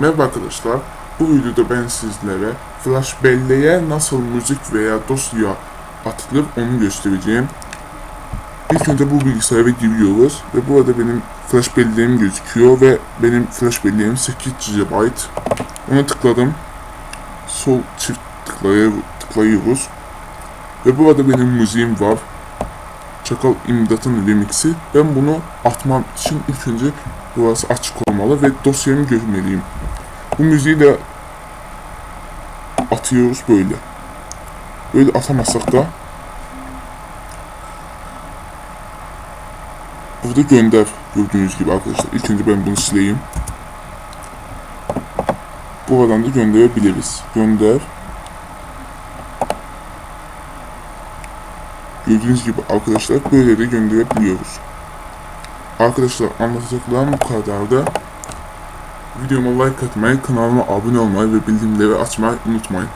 Merhaba arkadaşlar. Bu videoda ben sizlere flash belleğe nasıl müzik veya dosya atılır onu göstereceğim. İlk önce bu bilgisayara giriyoruz ve burada benim flash belleğim gözüküyor ve benim flash belleğim 8 GB. Ona tıkladım. Sol çift tıklay tıklıyoruz. Ve burada benim müziğim var. Çakal İmdat'ın remixi. Ben bunu atmam için ilk önce burası açık olmalı ve dosyamı görmeliyim. Bu müziği de atıyoruz böyle. Böyle atamazsak da burada gönder gördüğünüz gibi arkadaşlar. İlk önce ben bunu sileyim. Buradan da gönderebiliriz. Gönder. Gördüğünüz gibi arkadaşlar böyle de gönderebiliyoruz. Arkadaşlar anlatacaklarım bu kadardı. Videoma like atmayı, kanalıma abone olmayı ve bildirimleri açmayı unutmayın.